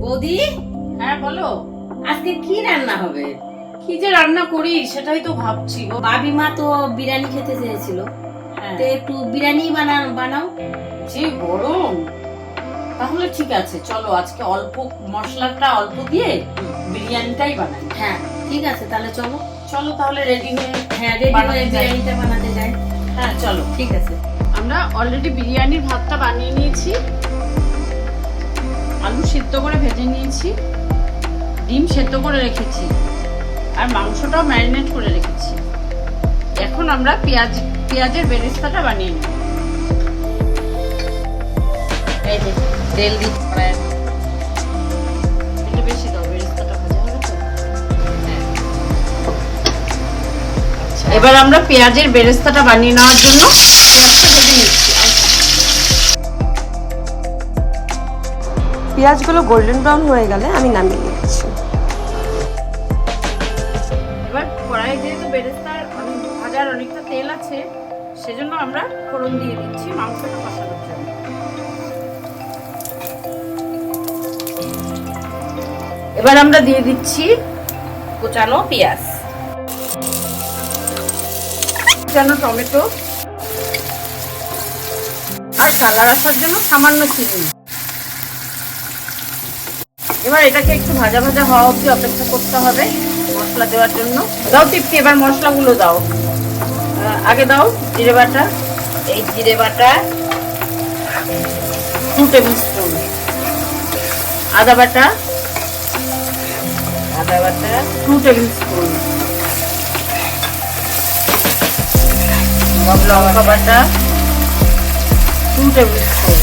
বৌদি? হ্যাঁ বলো। আজকে কি রান্না হবে? কি যে রান্না করি সেটাই তো ভাবছি গো। বাবি মা তো বিরিয়ানি খেতে চেয়েছিল। হ্যাঁ। তো একটু বিরিয়ানি বানান বানাও। যে গরম। তাহলে ঠিক আছে চলো আজকে অল্প মশলাটা অল্প দিয়ে বিরিয়ানিটাই বানাই। হ্যাঁ ঠিক আছে তাহলে চলো। চলো তাহলে রেডি হয়ে হ্যাঁ রেডি যাই। বিরিয়ানিটা বানাতে যাই। হ্যাঁ চলো। ঠিক আছে। আমরা অলরেডি বিরিয়ানির ভাতটা বানিয়ে নিয়েছি। আলু সিদ্ধ করে ভেজে নিয়েছি ডিম সেদ্ধ করে রেখেছি আর মাংসটাও ম্যারিনেট করে রেখেছি। এখন আমরা পেঁয়াজ পেঁয়াজের বেরেস্তাটা বানিয়ে যে তেল বেশি হ্যাঁ। আচ্ছা, এবার আমরা পেঁয়াজের বেরেস্তাটা বানিয়ে নেওয়ার জন্য পেঁয়াজটা ভেজে নিচ্ছি। পেঁয়াজগুলো গোল্ডেন ব্রাউন হয়ে গেলে আমি নামিয়ে নিচ্ছি। এবার কড়াই যেহেতু বেরেস্তার ভাজার অনেকটা তেল আছে, সেজন্য আমরা ফোড়ন দিয়ে দিচ্ছি মাংসটা কষানোর জন্য। এবার আমরা দিয়ে দিচ্ছি কুচানো পেঁয়াজ। কুচানো টমেটো। আর কালার আসার জন্য সামান্য চিনি। এবার এটাকে একটু ভাজা ভাজা হওয়া অবধি অপেক্ষা করতে হবে মশলা দেওয়ার জন্য। দাও টিপকে, এবার মশলাগুলো দাও। আগে দাও জিরে বাটা। এই জিরে বাটা টু টেবিল স্পুন। আদা বাটা আদা বাটা টু টেবিল স্পুন। লঙ্কা বাটা টু টেবিল স্পুন।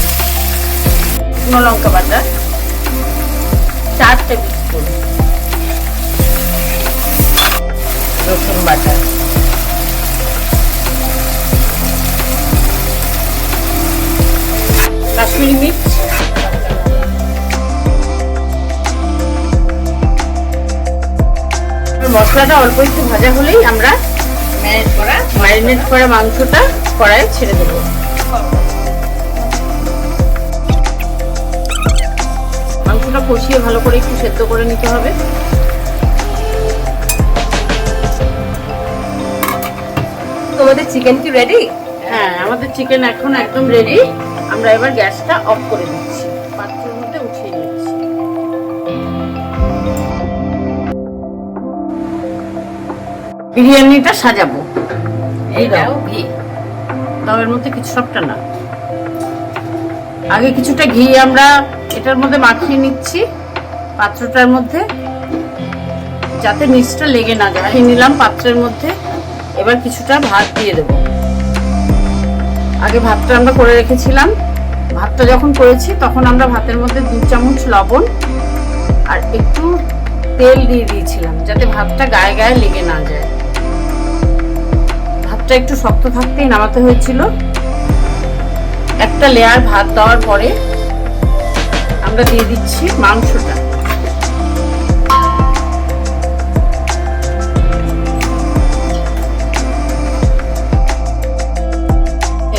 শুকনো লঙ্কা বাটা। চার টেবিল স্পুন রসুন বাটা। কাশ্মীরি মির্চ। মশলাটা অল্প একটু ভাজা হলেই আমরা ম্যারিনেট করা ম্যারিনেট করা মাংসটা কড়াইয়ে ছেড়ে দেবো। মাংসটা কষিয়ে ভালো করে একটু সেদ্ধ করে নিতে হবে। তোমাদের চিকেন কি রেডি হ্যাঁ আমাদের চিকেন এখন একদম রেডি আমরা এবার গ্যাসটা অফ করে দিচ্ছি পাত্রের মধ্যে উঠিয়ে নিচ্ছি। বিরিয়ানিটা সাজাবো। এই দাও। ঘি। এর মধ্যে কিছু সবটা না। আগে কিছুটা ঘি আমরা এটার মধ্যে মাখিয়ে নিচ্ছি, পাত্রটার মধ্যে, যাতে নিচটা লেগে না যায়। নিলাম পাত্রের মধ্যে, এবার কিছুটা ভাত দিয়ে দেবো। আগে ভাতটা আমরা করে রেখেছিলাম। ভাতটা যখন করেছি, তখন আমরা ভাতের মধ্যে দু চামচ লবণ আর একটু তেল দিয়ে দিয়েছিলাম, যাতে ভাতটা গায়ে গায়ে লেগে না যায়। ভাতটা একটু শক্ত থাকতেই নামাতে হয়েছিল। একটা লেয়ার ভাত দেওয়ার পরে আমরা দিয়ে দিচ্ছি মাংসটা।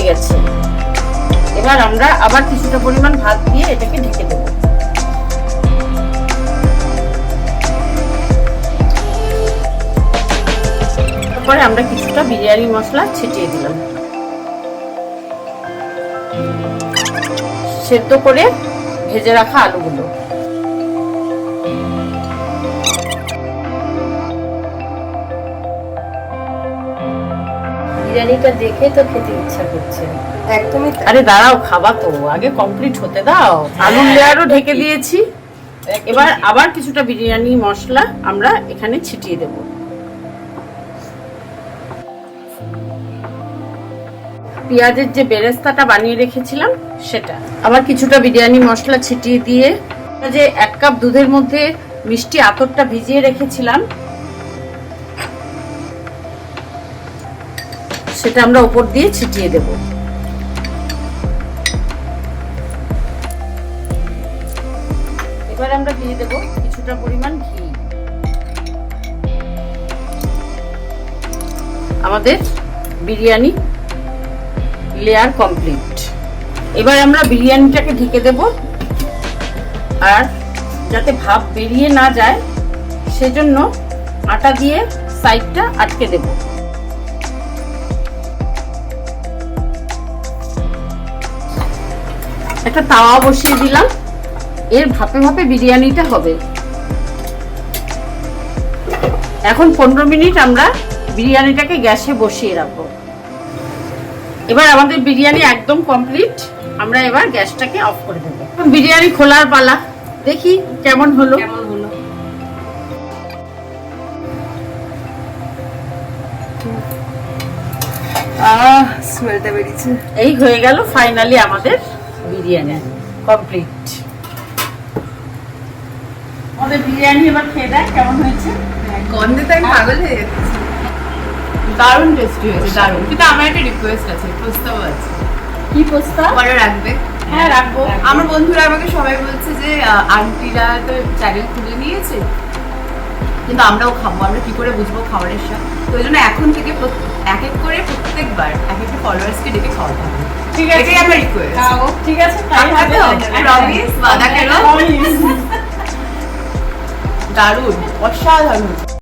গেছে। এবার আমরা আবার কিছুটা পরিমাণ ভাত দিয়ে এটাকে ঢেকে দেবো। তারপরে আমরা কিছুটা বিরিয়ানি মশলা ছিটিয়ে দিলাম। সেদ্ধ করে ভেজে রাখা আলুগুলো। বিরিয়ানিটা দেখে তো খেতে ইচ্ছা করছে। একদমই আরে দাঁড়াও খাবা তো। আগে কমপ্লিট হতে দাও। আলুর লেয়ারও ঢেকে দিয়েছি। এবার আবার কিছুটা বিরিয়ানি মশলা আমরা এখানে ছিটিয়ে দেব। পেঁয়াজের যে বেরেস্তাটা বানিয়ে রেখেছিলাম, সেটা। আবার কিছুটা বিরিয়ানি মশলা ছিটিয়ে দিয়ে, যে এক কাপ দুধের মধ্যে মিষ্টি আতরটা ভিজিয়ে রেখেছিলাম, সেটা আমরা উপর দিয়ে ছিটিয়ে দেবো। এবার আমরা দিয়ে দেব কিছুটা পরিমাণ ঘি। আমাদের বিরিয়ানি লেয়ার কমপ্লিট এবার আমরা বিরিয়ানিটাকে ঢেকে দেব। আর যাতে ভাপ বেরিয়ে না যায়, সেজন্য আটা দিয়ে সাইডটা আটকে দেব। একটা তাওয়া বসিয়ে দিলাম। এর ভাপে ভাপে বিরিয়ানিটা হবে। এখন পনেরো মিনিট আমরা বিরিয়ানিটাকে গ্যাসে বসিয়ে রাখব। এবার আমাদের বিরিয়ানি একদম কমপ্লিট আমরা এবার গ্যাসটাকে অফ করে দেবো। বিরিয়ানি খোলার পালা। দেখি কেমন হলো। কেমন হলো? আহ স্মেলটা বেরিয়েছে। এই হয়ে গেল ফাইনালি আমাদের বিরিয়ানি কমপ্লিট আমাদের বিরিয়ানি এবার খেয়ে দেখ কেমন হয়েছে। গন্ধে তো আমি পাগল হয়ে যাচ্ছি দারুণ টেস্টি হয়েছে দারুণ। কিন্তু আমার একটা রিকোয়েস্ট আছে প্রস্তাব আছে। কি প্রস্তাব? পরে রাখবে। হ্যাঁ রাখব। আমার বন্ধুরা আমাকে সবাই বলছে যে আন্টিরা তো চ্যানেল খুলে নিয়েছে। কিন্তু আমরাও খাব আমরা কি করে বুঝব খাবারের স্বাদ? তো ওই জন্য এখন থেকে এক এক করে প্রত্যেকবার এক একটা ফলোয়ার্সকে ডেকে খাওয়াতে হবে। ঠিক আছে। এটাই আমার রিকোয়েস্ট ঠিক আছে প্রমিস বাদা কেন দারুণ অসাধারণ।